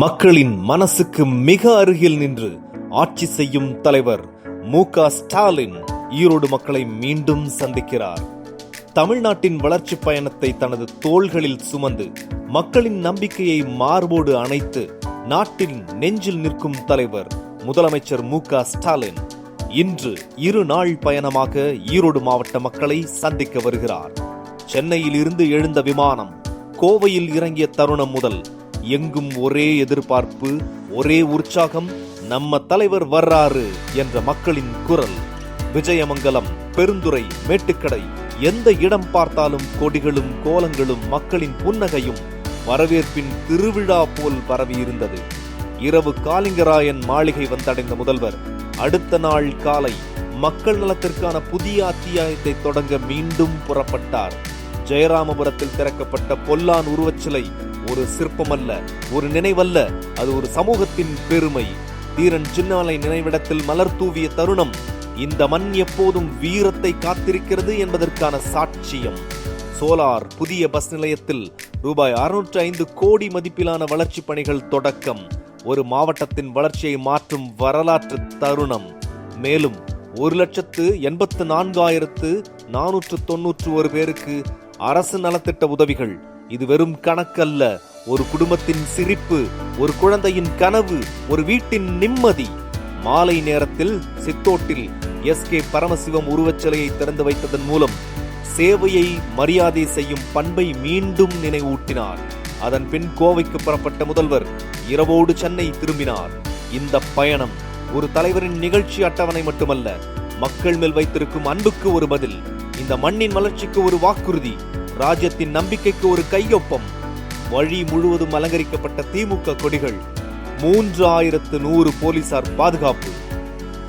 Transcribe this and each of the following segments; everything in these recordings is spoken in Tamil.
மக்களின் மனசுக்கு மிக அருகில் நின்று ஆட்சி செய்யும் தலைவர் மு ஸ்டாலின் ஈரோடு மக்களை மீண்டும் சந்திக்கிறார். தமிழ்நாட்டின் வளர்ச்சி பயணத்தை தனது தோள்களில் சுமந்து மக்களின் நம்பிக்கையை மார்போடு அணைத்து நாட்டின் நெஞ்சில் நிற்கும் தலைவர் முதலமைச்சர் மு ஸ்டாலின் இன்று இரு நாள் பயணமாக ஈரோடு மாவட்ட மக்களை சந்திக்க வருகிறார். சென்னையில் இருந்து எழுந்த விமானம் கோவையில் இறங்கிய தருணம் முதல் எங்கும் ஒரே எதிர்பார்ப்பு ஒரே உற்சாகம் நம்ம தலைவர் வர்றாரு என்ற மக்களின் குரல். விஜயமங்கலம் பெருந்துறை மேட்டுக்கடை எந்த இடம் பார்த்தாலும் கொடிகளும் கோலங்களும் மக்களின் புன்னகையும் வரவேற்பின் திருவிழா போல் பரவியிருந்தது இரவு காளிங்கராயன் மாளிகை வந்தடைந்த முதல்வர் அடுத்த நாள் காலை மக்கள் நலத்திற்கான புதிய அத்தியாயத்தை தொடங்க மீண்டும் புறப்பட்டார். ஜெயராமபுரத்தில் திறக்கப்பட்ட பொல்லான் உருவச்சிலை ஒரு சிற்பமல்ல ஒரு நினைவல்ல அது ஒரு சமூகத்தின் பெருமை. தீரன் சின்னாலை நினைவிடத்தில் மலர் தூவிய தருணம் இந்த மண் எப்போதும் வீரத்தை காத்திருக்கிறது என்பதற்கான சாட்சியம். சோலார் புதிய பஸ் நிலையத்தில் ரூபாய் அறுநூற்று ஐந்து கோடி மதிப்பிலான வளர்ச்சிப் பணிகள் தொடக்கம். ஒரு மாவட்டத்தின் வளர்ச்சியை மாற்றும் வரலாற்று தருணம். மேலும் ஒரு லட்சத்து எண்பத்து நான்காயிரத்து நானூற்று தொன்னூற்று ஒரு பேருக்கு அரசு நலத்திட்ட உதவிகள். இது வெறும் கணக்கல்ல. ஒரு குடும்பத்தின் சிரிப்பு ஒரு குழந்தையின் கனவு ஒரு வீட்டின் நிம்மதி. மாலை நேரத்தில் சித்தோட்டில் எஸ் கே பரமசிவம் உருவச்சிலையை திறந்து வைத்ததன் மூலம் சேவையை மரியாதை செய்யும் பண்பை மீண்டும் நினைவூட்டினார். அதன் பின் கோவைக்கு புறப்பட்ட முதல்வர் இரவோடு சென்னை திரும்பினார். இந்த பயணம் ஒரு தலைவரின் நிகழ்ச்சி அட்டவணை மட்டுமல்ல மக்கள் மேல் வைத்திருக்கும் அன்புக்கு ஒரு பதில். இந்த மண்ணின் வளர்ச்சிக்கு ஒரு வாக்குறுதி. ராஜ்யத்தின் நம்பிக்கைக்கு ஒரு கையொப்பம். வழி முழுவதும் அலங்கரிக்கப்பட்ட திமுக கொடிகள் மூன்று ஆயிரத்து நூறு போலீசார் பாதுகாப்பு.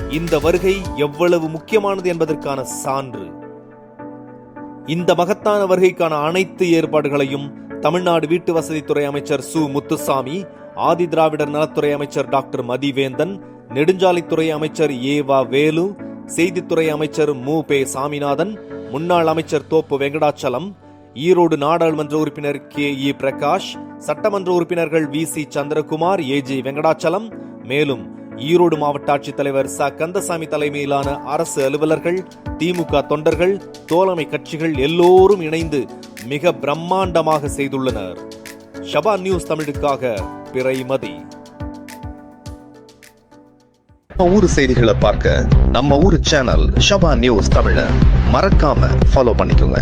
இந்த வருகை எவ்வளவு முக்கியமானது என்பதற்கான சான்று. இந்த மகத்தான வருகைக்கான அனைத்து ஏற்பாடுகளையும் தமிழ்நாடு வீட்டு வசதித்துறை அமைச்சர் சு. முத்துசாமி ஆதி திராவிடர் நலத்துறை அமைச்சர் டாக்டர் மதிவேந்தன் நெடுஞ்சாலைத்துறை அமைச்சர் ஏவா வேலு செய்தித்துறை அமைச்சர் மு. பே. சாமிநாதன் முன்னாள் அமைச்சர் தோப்பு வெங்கடாச்சலம் ஈரோடு நாடாளுமன்ற உறுப்பினர் கே இ பிரகாஷ் சட்டமன்ற உறுப்பினர்கள் V C Chandrakumar A G Venkatachalam மேலும் ஈரோடு மாவட்ட ஆட்சித்தலைவர் ச. கந்தசாமி தலைமையிலான அரசு அலுவலர்கள் திமுக தொண்டர்கள் தோழமை கட்சிகள் எல்லோரும் இணைந்து மிக பிரம்மாண்டமாக செய்துள்ளனர். ஷபா நியூஸ் தமிழுக்காக பிறைமதி. நம்ம ஊர் செய்திகளை பார்க்க நம்ம ஊர் சேனல் ஷபா நியூஸ் தமிழ மறக்காம ஃபாலோ பண்ணிக்கோங்க.